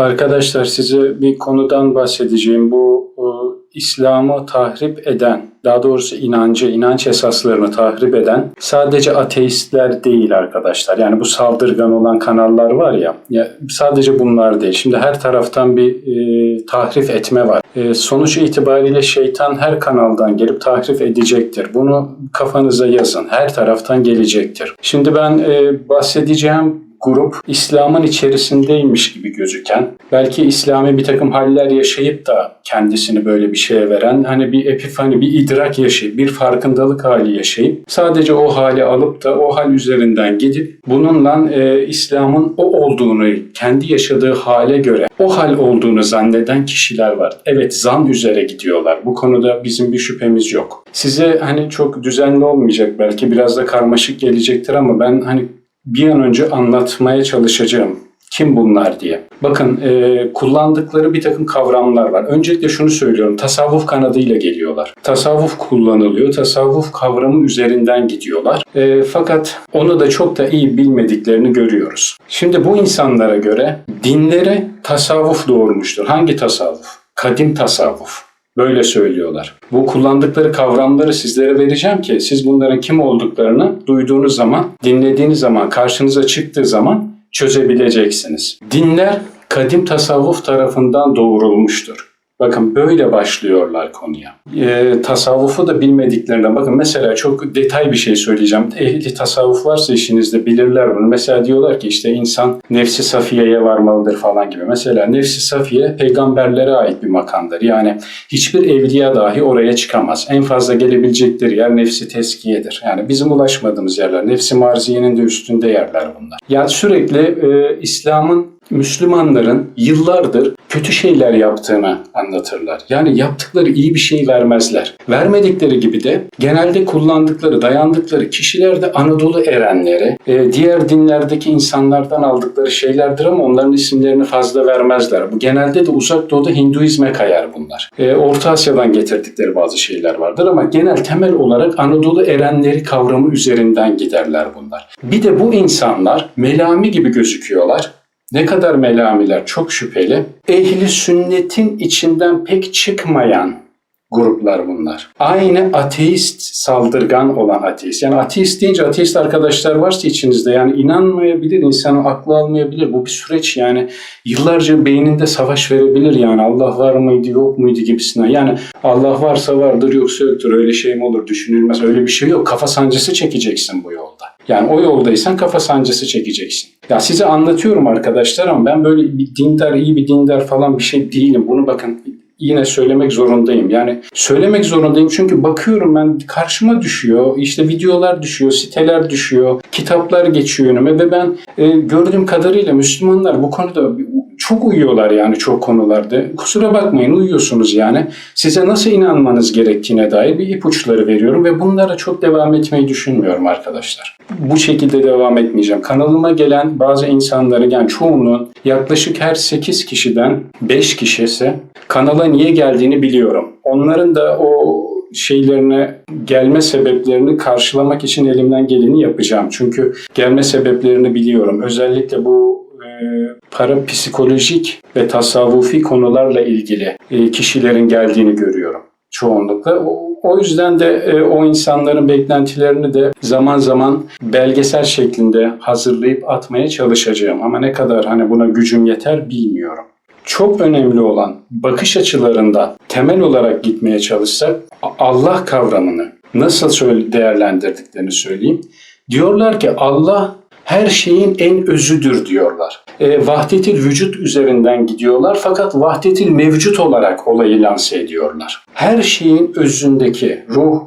Arkadaşlar size bir konudan bahsedeceğim. Bu e, İslam'ı tahrip eden, daha doğrusu inancı, inanç esaslarını tahrip eden sadece ateistler değil arkadaşlar. Yani bu saldırgan olan kanallar var ya, ya sadece bunlar değil. Şimdi her taraftan bir e, tahrif etme var. E, sonuç itibariyle şeytan her kanaldan gelip tahrif edecektir. Bunu kafanıza yazın. Her taraftan gelecektir. Şimdi ben e, bahsedeceğim grup İslam'ın içerisindeymiş gibi gözüken, belki İslami bir takım haller yaşayıp da kendisini böyle bir şeye veren, hani bir epifani, bir idrak yaşayıp, bir farkındalık hali yaşayıp, sadece o hali alıp da o hal üzerinden gidip, bununla e, İslam'ın o olduğunu, kendi yaşadığı hale göre o hal olduğunu zanneden kişiler var. Evet zan üzere gidiyorlar. Bu konuda bizim bir şüphemiz yok. Size hani çok düzenli olmayacak belki biraz da karmaşık gelecektir ama ben hani bir an önce anlatmaya çalışacağım. Kim bunlar diye. Bakın e, kullandıkları bir takım kavramlar var. Öncelikle şunu söylüyorum. Tasavvuf kanadıyla geliyorlar. Tasavvuf kullanılıyor. Tasavvuf kavramı üzerinden gidiyorlar. E, fakat onu da çok da iyi bilmediklerini görüyoruz. Şimdi bu insanlara göre dinlere tasavvuf doğurmuştur. Hangi tasavvuf? Kadim tasavvuf. Böyle söylüyorlar. Bu kullandıkları kavramları sizlere vereceğim ki siz bunların kim olduklarını duyduğunuz zaman, dinlediğiniz zaman, karşınıza çıktığı zaman çözebileceksiniz. Dinler kadim tasavvuf tarafından doğurulmuştur. Bakın böyle başlıyorlar konuya. E, tasavvufu da bilmediklerine bakın mesela çok detay bir şey söyleyeceğim. Ehli tasavvuf varsa işinizde bilirler bunu. Mesela diyorlar ki işte insan nefsi safiyeye varmalıdır falan gibi. Mesela nefsi safiye peygamberlere ait bir makamdır. Yani hiçbir evliya dahi oraya çıkamaz. En fazla gelebilecekleri yer nefsi teskiyedir. Yani bizim ulaşmadığımız yerler. Nefsi marziyenin de üstünde yerler bunlar. Yani sürekli e, İslam'ın Müslümanların yıllardır kötü şeyler yaptığını anlatırlar. Yani yaptıkları iyi bir şey vermezler. Vermedikleri gibi de genelde kullandıkları, dayandıkları kişiler de Anadolu erenleri, e, diğer dinlerdeki insanlardan aldıkları şeylerdir ama onların isimlerini fazla vermezler. Bu genelde de uzak doğuda Hinduizme kayar bunlar. E, Orta Asya'dan getirdikleri bazı şeyler vardır ama genel temel olarak Anadolu erenleri kavramı üzerinden giderler bunlar. Bir de bu insanlar melami gibi gözüküyorlar. Ne kadar melamiler çok şüpheli. Ehli sünnetin içinden pek çıkmayan gruplar bunlar. Aynı ateist, saldırgan olan ateist. Yani ateist deyince ateist arkadaşlar varsa içinizde yani inanmayabilir, insanın aklı almayabilir. Bu bir süreç yani yıllarca beyninde savaş verebilir yani Allah var mıydı yok muydu gibisinden. Yani Allah varsa vardır yoksa yoktur öyle şey mi olur düşünülmez öyle bir şey yok. Kafa sancısı çekeceksin bu yolda. Yani o yoldaysan kafa sancısı çekeceksin. Ya size anlatıyorum arkadaşlar ama ben böyle bir dindar, iyi bir dindar falan bir şey değilim. Bunu bakın yine söylemek zorundayım. Yani söylemek zorundayım çünkü bakıyorum ben karşıma düşüyor. işte videolar düşüyor, siteler düşüyor, kitaplar geçiyor önüme ve ben e, gördüğüm kadarıyla Müslümanlar bu konuda çok uyuyorlar yani çok konularda. Kusura bakmayın uyuyorsunuz yani. Size nasıl inanmanız gerektiğine dair bir ipuçları veriyorum ve bunlara çok devam etmeyi düşünmüyorum arkadaşlar. Bu şekilde devam etmeyeceğim. Kanalıma gelen bazı insanların yani çoğunun yaklaşık her 8 kişiden 5 kişisi kanala niye geldiğini biliyorum. Onların da o şeylerine gelme sebeplerini karşılamak için elimden geleni yapacağım. Çünkü gelme sebeplerini biliyorum. Özellikle bu parapsikolojik ve tasavvufi konularla ilgili e, kişilerin geldiğini görüyorum çoğunlukla. O yüzden de e, o insanların beklentilerini de zaman zaman belgesel şeklinde hazırlayıp atmaya çalışacağım. Ama ne kadar hani buna gücüm yeter bilmiyorum. Çok önemli olan bakış açılarında temel olarak gitmeye çalışsak Allah kavramını nasıl değerlendirdiklerini söyleyeyim. Diyorlar ki Allah her şeyin en özüdür diyorlar. E, vahdetil vücut üzerinden gidiyorlar fakat vahdetil mevcut olarak olayı lanse ediyorlar. Her şeyin özündeki ruh,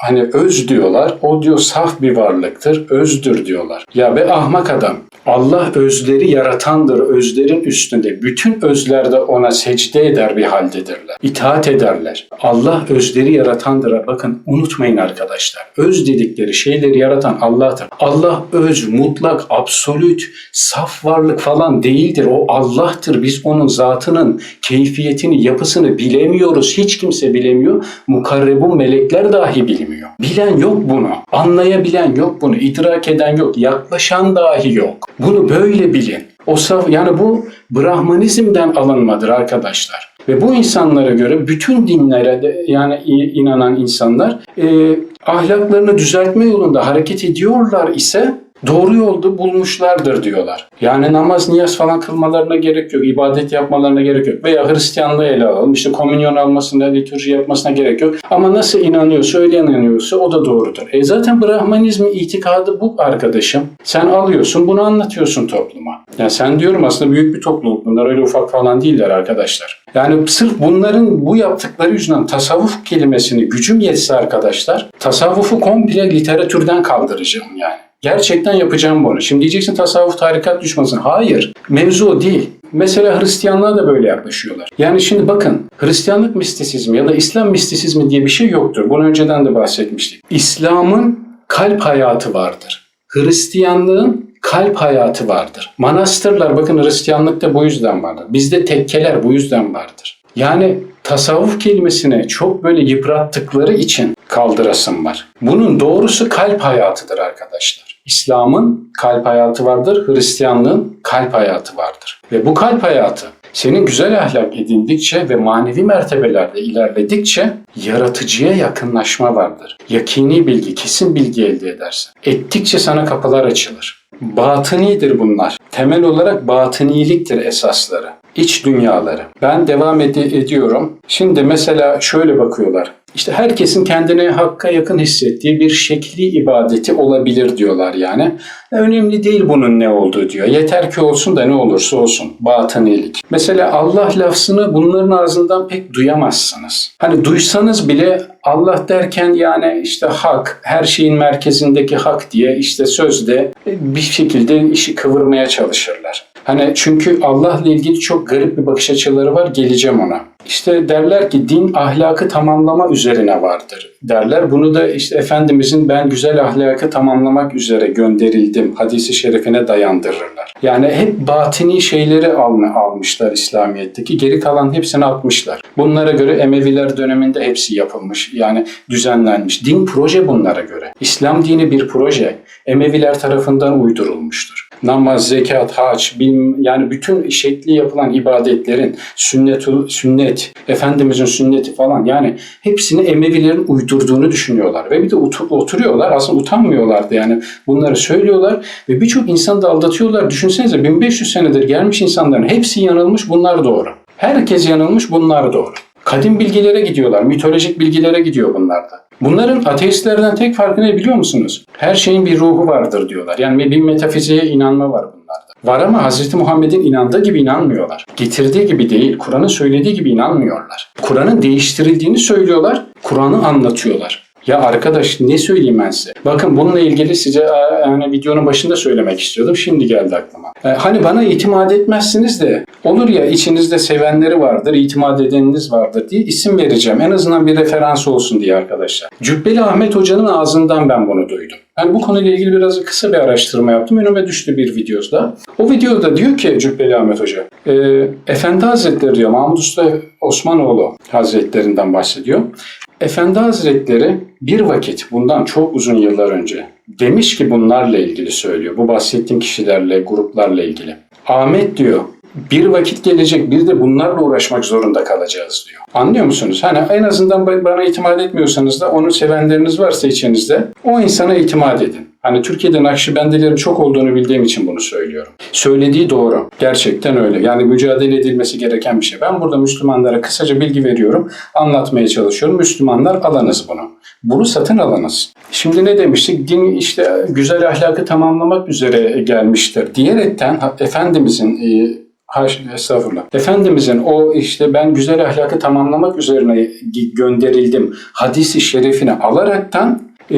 hani öz diyorlar. O diyor saf bir varlıktır, özdür diyorlar. Ya be ahmak adam. Allah özleri yaratandır, özlerin üstünde. Bütün özler de ona secde eder bir haldedirler. İtaat ederler. Allah özleri yaratandır. Bakın unutmayın arkadaşlar. Öz dedikleri şeyleri yaratan Allah'tır. Allah öz, mutlak, absolut, saf varlık falan değildir. O Allah'tır. Biz onun zatının keyfiyetini, yapısını bilemiyoruz. Hiç kimse bilemiyor. Mukarrebun melekler dahi bilmiyor. Bilen yok bunu. Anlayabilen yok bunu. idrak eden yok. Yaklaşan dahi yok. Bunu böyle bilin. O saf, yani bu Brahmanizmden alınmadır arkadaşlar. Ve bu insanlara göre bütün dinlere de, yani inanan insanlar e, ahlaklarını düzeltme yolunda hareket ediyorlar ise doğru yolda bulmuşlardır diyorlar. Yani namaz, niyaz falan kılmalarına gerek yok, ibadet yapmalarına gerek yok. Veya Hristiyanlığı ele alalım, işte komünyon almasına, liturji yapmasına gerek yok. Ama nasıl inanıyorsa, öyle inanıyorsa o da doğrudur. E zaten Brahmanizmin itikadı bu arkadaşım. Sen alıyorsun, bunu anlatıyorsun topluma. Yani sen diyorum aslında büyük bir topluluk bunlar, öyle ufak falan değiller arkadaşlar. Yani sırf bunların bu yaptıkları yüzünden tasavvuf kelimesini gücüm yetse arkadaşlar, tasavvufu komple literatürden kaldıracağım yani. Gerçekten yapacağım bunu. Şimdi diyeceksin tasavvuf tarikat düşmasın. Hayır. Mevzu o değil. Mesela Hristiyanlığa da böyle yaklaşıyorlar. Yani şimdi bakın Hristiyanlık mistisizmi ya da İslam mistisizmi diye bir şey yoktur. Bunu önceden de bahsetmiştik. İslam'ın kalp hayatı vardır. Hristiyanlığın kalp hayatı vardır. Manastırlar bakın Hristiyanlıkta bu yüzden vardır. Bizde tekkeler bu yüzden vardır. Yani tasavvuf kelimesine çok böyle yıprattıkları için kaldırasım var. Bunun doğrusu kalp hayatıdır arkadaşlar. İslam'ın kalp hayatı vardır, Hristiyanlığın kalp hayatı vardır. Ve bu kalp hayatı senin güzel ahlak edindikçe ve manevi mertebelerde ilerledikçe yaratıcıya yakınlaşma vardır. Yakini bilgi, kesin bilgi elde edersin. Ettikçe sana kapılar açılır. Batınidir bunlar. Temel olarak batıniliktir esasları. İç dünyaları. Ben devam ed- ediyorum. Şimdi mesela şöyle bakıyorlar. İşte herkesin kendine hakka yakın hissettiği bir şekli ibadeti olabilir diyorlar yani. Önemli değil bunun ne olduğu diyor. Yeter ki olsun da ne olursa olsun. Batınilik. Mesela Allah lafzını bunların ağzından pek duyamazsınız. Hani duysanız bile Allah derken yani işte hak, her şeyin merkezindeki hak diye işte sözde bir şekilde işi kıvırmaya çalışırlar. Hani çünkü Allah'la ilgili çok garip bir bakış açıları var. Geleceğim ona. İşte derler ki din ahlakı tamamlama üzerine vardır derler. Bunu da işte Efendimizin ben güzel ahlakı tamamlamak üzere gönderildim hadisi şerifine dayandırırlar. Yani hep batini şeyleri alma, almışlar İslamiyet'teki. Geri kalan hepsini atmışlar. Bunlara göre Emeviler döneminde hepsi yapılmış. Yani düzenlenmiş. Din proje bunlara göre. İslam dini bir proje. Emeviler tarafından uydurulmuştur namaz, zekat, hac, bilmem, yani bütün şekli yapılan ibadetlerin sünnet, sünnet, Efendimizin sünneti falan yani hepsini Emevilerin uydurduğunu düşünüyorlar. Ve bir de oturuyorlar aslında utanmıyorlardı yani bunları söylüyorlar ve birçok insanı da aldatıyorlar. Düşünsenize 1500 senedir gelmiş insanların hepsi yanılmış bunlar doğru. Herkes yanılmış bunlar doğru. Kadim bilgilere gidiyorlar, mitolojik bilgilere gidiyor bunlar da. Bunların ateistlerden tek farkı ne biliyor musunuz? Her şeyin bir ruhu vardır diyorlar. Yani bir metafiziğe inanma var bunlarda. Var ama Hz. Muhammed'in inandığı gibi inanmıyorlar. Getirdiği gibi değil, Kur'an'ın söylediği gibi inanmıyorlar. Kur'an'ın değiştirildiğini söylüyorlar, Kur'an'ı anlatıyorlar. Ya arkadaş ne söyleyeyim ben size? Bakın bununla ilgili size yani videonun başında söylemek istiyordum. Şimdi geldi aklıma. E, hani bana itimat etmezsiniz de olur ya içinizde sevenleri vardır, itimat edeniniz vardır diye isim vereceğim. En azından bir referans olsun diye arkadaşlar. Cübbeli Ahmet Hoca'nın ağzından ben bunu duydum. Yani bu konuyla ilgili biraz kısa bir araştırma yaptım. Önüme düştü bir videoda. O videoda diyor ki Cübbeli Ahmet Hoca, e, Efendi Hazretleri diyor, Mahmud Usta Osmanoğlu Hazretlerinden bahsediyor. Efendi Hazretleri bir vakit bundan çok uzun yıllar önce demiş ki bunlarla ilgili söylüyor. Bu bahsettiğim kişilerle, gruplarla ilgili. Ahmet diyor bir vakit gelecek bir de bunlarla uğraşmak zorunda kalacağız diyor. Anlıyor musunuz? Hani en azından bana itimat etmiyorsanız da onu sevenleriniz varsa içinizde o insana itimat edin. Hani Türkiye'de Nakşibendilerin çok olduğunu bildiğim için bunu söylüyorum. Söylediği doğru. Gerçekten öyle. Yani mücadele edilmesi gereken bir şey. Ben burada Müslümanlara kısaca bilgi veriyorum. Anlatmaya çalışıyorum. Müslümanlar alanız bunu. Bunu satın alanız. Şimdi ne demiştik? Din işte güzel ahlakı tamamlamak üzere gelmiştir. Diyerekten Efendimizin e, Haş, estağfurullah. Efendimizin o işte ben güzel ahlakı tamamlamak üzerine gönderildim hadisi şerifini alaraktan e,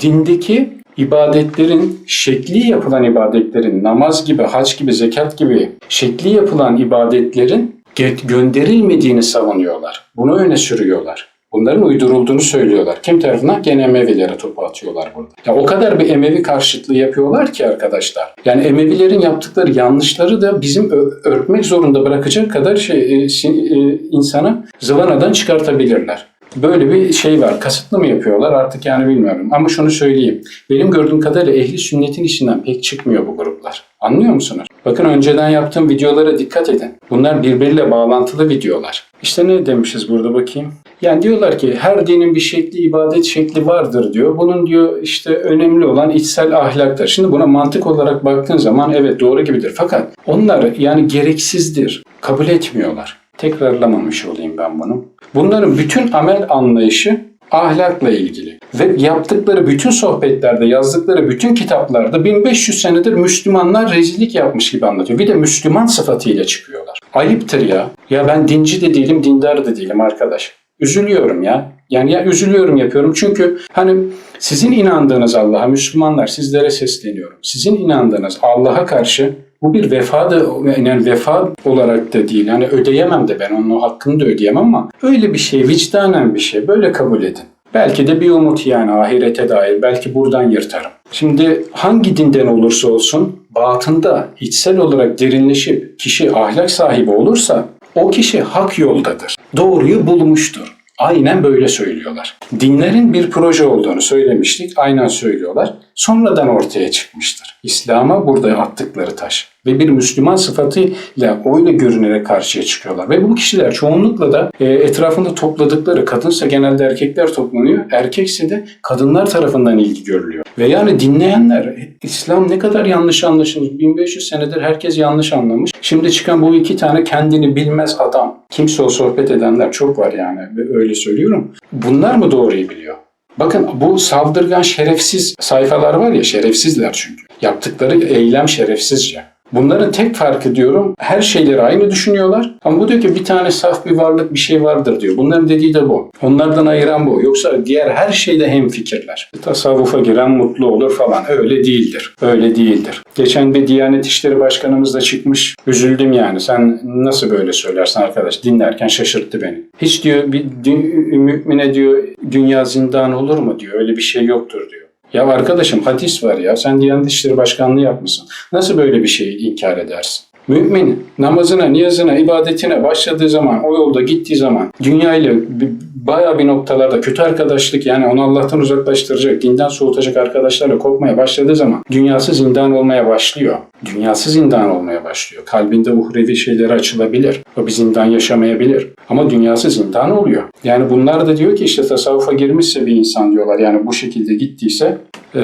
dindeki ibadetlerin, şekli yapılan ibadetlerin, namaz gibi, hac gibi, zekat gibi şekli yapılan ibadetlerin gönderilmediğini savunuyorlar. Bunu öne sürüyorlar. Bunların uydurulduğunu söylüyorlar. Kim tarafından? Gene Emevilere topu atıyorlar burada. Ya o kadar bir Emevi karşıtlığı yapıyorlar ki arkadaşlar. Yani Emevilerin yaptıkları yanlışları da bizim örtmek zorunda bırakacak kadar şey, e, e, insanı zıvanadan çıkartabilirler. Böyle bir şey var. Kasıtlı mı yapıyorlar artık yani bilmiyorum. Ama şunu söyleyeyim. Benim gördüğüm kadarıyla ehli sünnetin içinden pek çıkmıyor bu gruplar. Anlıyor musunuz? Bakın önceden yaptığım videolara dikkat edin. Bunlar birbiriyle bağlantılı videolar. İşte ne demişiz burada bakayım? Yani diyorlar ki her dinin bir şekli, ibadet şekli vardır diyor. Bunun diyor işte önemli olan içsel ahlaktır. Şimdi buna mantık olarak baktığın zaman evet doğru gibidir. Fakat onlar yani gereksizdir. Kabul etmiyorlar. Tekrarlamamış olayım ben bunu. Bunların bütün amel anlayışı ahlakla ilgili. Ve yaptıkları bütün sohbetlerde, yazdıkları bütün kitaplarda 1500 senedir Müslümanlar rezillik yapmış gibi anlatıyor. Bir de Müslüman sıfatıyla çıkıyorlar. Ayıptır ya. Ya ben dinci de değilim, dindar da değilim arkadaş. Üzülüyorum ya. Yani ya üzülüyorum yapıyorum çünkü hani sizin inandığınız Allah'a Müslümanlar sizlere sesleniyorum. Sizin inandığınız Allah'a karşı bu bir vefa da yani vefa olarak da değil. Yani ödeyemem de ben onun hakkını da ödeyemem ama öyle bir şey vicdanen bir şey. Böyle kabul edin. Belki de bir umut yani ahirete dair. Belki buradan yırtarım. Şimdi hangi dinden olursa olsun batında içsel olarak derinleşip kişi ahlak sahibi olursa o kişi hak yoldadır. Doğruyu bulmuştur. Aynen böyle söylüyorlar. Dinlerin bir proje olduğunu söylemiştik. Aynen söylüyorlar. Sonradan ortaya çıkmıştır. İslam'a burada attıkları taş. Ve bir Müslüman sıfatıyla öyle görünerek karşıya çıkıyorlar. Ve bu kişiler çoğunlukla da e, etrafında topladıkları, kadınsa genelde erkekler toplanıyor. Erkekse de kadınlar tarafından ilgi görülüyor. Ve yani dinleyenler İslam ne kadar yanlış anlaşılmış. 1500 senedir herkes yanlış anlamış. Şimdi çıkan bu iki tane kendini bilmez adam. Kimse o sohbet edenler çok var yani. Öyle söylüyorum. Bunlar mı doğruyu biliyor? Bakın bu saldırgan şerefsiz sayfalar var ya şerefsizler çünkü. Yaptıkları eylem şerefsizce. Bunların tek farkı diyorum her şeyleri aynı düşünüyorlar. Ama bu diyor ki bir tane saf bir varlık bir şey vardır diyor. Bunların dediği de bu. Onlardan ayıran bu. Yoksa diğer her şeyde hem fikirler. Tasavvufa giren mutlu olur falan. Öyle değildir. Öyle değildir. Geçen bir Diyanet İşleri Başkanımız da çıkmış. Üzüldüm yani. Sen nasıl böyle söylersin arkadaş? Dinlerken şaşırttı beni. Hiç diyor bir mümine diyor dünya zindan olur mu diyor. Öyle bir şey yoktur diyor. Ya arkadaşım hadis var ya sen Diyanet İşleri Başkanlığı yapmışsın. Nasıl böyle bir şeyi inkar edersin? Mümin namazına, niyazına, ibadetine başladığı zaman, o yolda gittiği zaman dünyayla bayağı bir noktalarda kötü arkadaşlık yani onu Allah'tan uzaklaştıracak, dinden soğutacak arkadaşlarla kopmaya başladığı zaman dünyası zindan olmaya başlıyor. Dünyası zindan olmaya başlıyor. Kalbinde uhrevi şeyleri açılabilir. O bir zindan yaşamayabilir. Ama dünyası zindan oluyor. Yani bunlar da diyor ki işte tasavvufa girmişse bir insan diyorlar. Yani bu şekilde gittiyse e,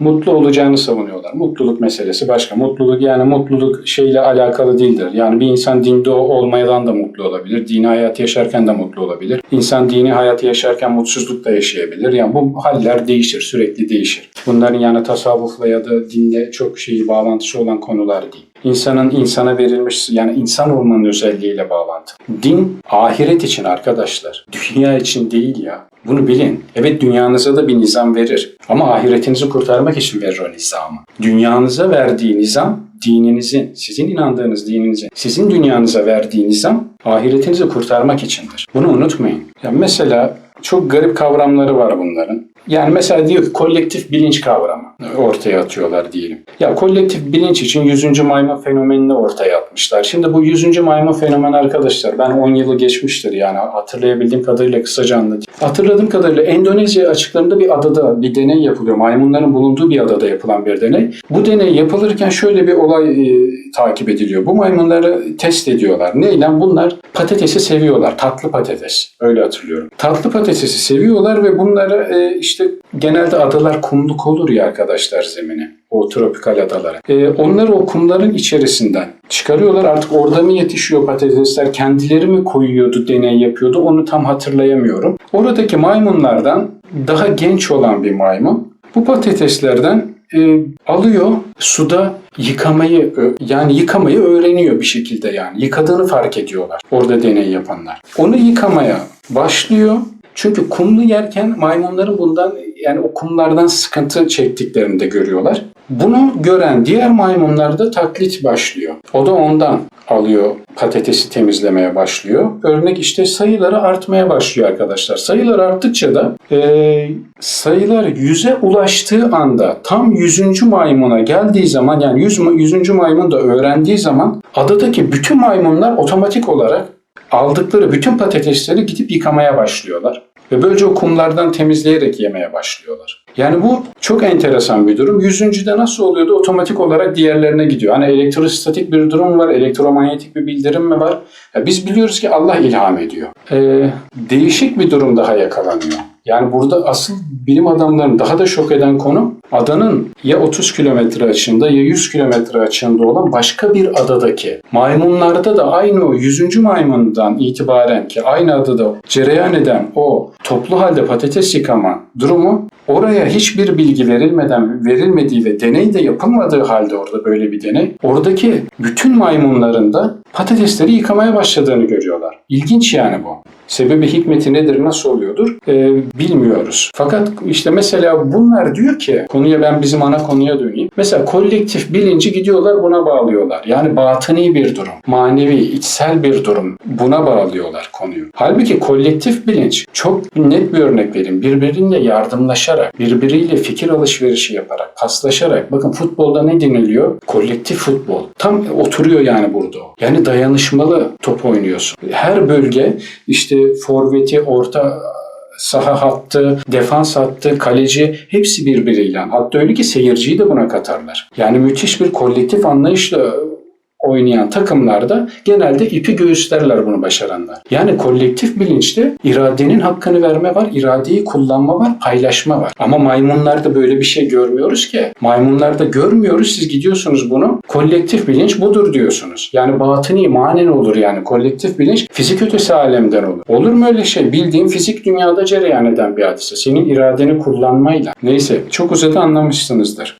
mutlu olacağını savunuyorlar. Mutluluk meselesi başka. Mutluluk yani mutluluk şeyle alakalı değildir. Yani bir insan dinde olmadan da mutlu olabilir. Dini hayat yaşarken de mutlu olabilir. İnsan dini hayatı yaşarken mutsuzluk da yaşayabilir. Yani bu haller değişir, sürekli değişir. Bunların yani tasavvufla ya da dinle çok şeyi bağlantısı olan konular değil. İnsanın insana verilmiş yani insan olmanın özelliğiyle bağlantı. Din ahiret için arkadaşlar. Dünya için değil ya. Bunu bilin. Evet dünyanıza da bir nizam verir. Ama ahiretinizi kurtarmak için verir o nizamı. Dünyanıza verdiği nizam dininizin, sizin inandığınız dininizin, sizin dünyanıza verdiği nizam ahiretinizi kurtarmak içindir. Bunu unutmayın. Ya mesela çok garip kavramları var bunların. Yani mesela diyor ki kolektif bilinç kavramı ortaya atıyorlar diyelim. Ya kolektif bilinç için 100. maymun fenomenini ortaya atmışlar. Şimdi bu 100. maymun fenomeni arkadaşlar ben 10 yılı geçmiştir yani hatırlayabildiğim kadarıyla kısaca anlatayım. Hatırladığım kadarıyla Endonezya açıklarında bir adada bir deney yapılıyor. Maymunların bulunduğu bir adada yapılan bir deney. Bu deney yapılırken şöyle bir olay e, takip ediliyor. Bu maymunları test ediyorlar. Neyle? Bunlar patatesi seviyorlar. Tatlı patates. Öyle hatırlıyorum. Tatlı patatesi seviyorlar ve bunları e, işte genelde adalar kumluk olur ya arkadaşlar zemini. O tropikal adalara. E, onları o kumların içerisinden çıkarıyorlar. Artık orada mı yetişiyor patatesler? Kendileri mi koyuyordu, deney yapıyordu? Onu tam hatırlayamıyorum. Oradaki maymunlardan daha genç olan bir maymun bu patateslerden e, alıyor suda yıkamayı yani yıkamayı öğreniyor bir şekilde yani yıkadığını fark ediyorlar orada deney yapanlar. Onu yıkamaya başlıyor. Çünkü kumlu yerken maymunların bundan yani o kumlardan sıkıntı çektiklerini de görüyorlar. Bunu gören diğer maymunlar da taklit başlıyor. O da ondan alıyor patatesi temizlemeye başlıyor. Örnek işte sayıları artmaya başlıyor arkadaşlar. Sayılar arttıkça da e, sayılar yüze ulaştığı anda tam yüzüncü maymuna geldiği zaman yani yüz, yüzüncü maymun da öğrendiği zaman adadaki bütün maymunlar otomatik olarak aldıkları bütün patatesleri gidip yıkamaya başlıyorlar. Ve böylece o kumlardan temizleyerek yemeye başlıyorlar. Yani bu çok enteresan bir durum. Yüzüncüde nasıl oluyordu? Otomatik olarak diğerlerine gidiyor. Hani elektrostatik bir durum var, elektromanyetik bir bildirim mi var? Ya biz biliyoruz ki Allah ilham ediyor. Ee, değişik bir durum daha yakalanıyor. Yani burada asıl bilim adamlarının daha da şok eden konu adanın ya 30 kilometre açığında ya 100 kilometre açığında olan başka bir adadaki maymunlarda da aynı o 100. maymundan itibaren ki aynı adada cereyan eden o toplu halde patates yıkama durumu oraya hiçbir bilgi verilmeden verilmediği ve deney de yapılmadığı halde orada böyle bir deney oradaki bütün maymunların da patatesleri yıkamaya başladığını görüyorlar. İlginç yani bu. Sebebi hikmeti nedir, nasıl oluyordur Ee, bilmiyoruz. Fakat işte mesela bunlar diyor ki, konuya ben bizim ana konuya döneyim. Mesela kolektif bilinci gidiyorlar buna bağlıyorlar. Yani batıni bir durum, manevi, içsel bir durum. Buna bağlıyorlar konuyu. Halbuki kolektif bilinç, çok net bir örnek vereyim. Birbiriyle yardımlaşarak, birbiriyle fikir alışverişi yaparak, paslaşarak. Bakın futbolda ne deniliyor? Kolektif futbol. Tam oturuyor yani burada. Yani dayanışmalı top oynuyorsun. Her bölge işte forveti, orta saha hattı, defans hattı, kaleci hepsi birbiriyle. Hatta öyle ki seyirciyi de buna katarlar. Yani müthiş bir kolektif anlayışla oynayan takımlarda genelde ipi göğüslerler bunu başaranlar. Yani kolektif bilinçte iradenin hakkını verme var, iradeyi kullanma var, paylaşma var. Ama maymunlarda böyle bir şey görmüyoruz ki. Maymunlarda görmüyoruz, siz gidiyorsunuz bunu. Kolektif bilinç budur diyorsunuz. Yani batıni, manen olur yani. Kolektif bilinç fizik ötesi alemden olur. Olur mu öyle şey? Bildiğin fizik dünyada cereyan eden bir hadise. Senin iradeni kullanmayla. Neyse çok uzadı anlamışsınızdır.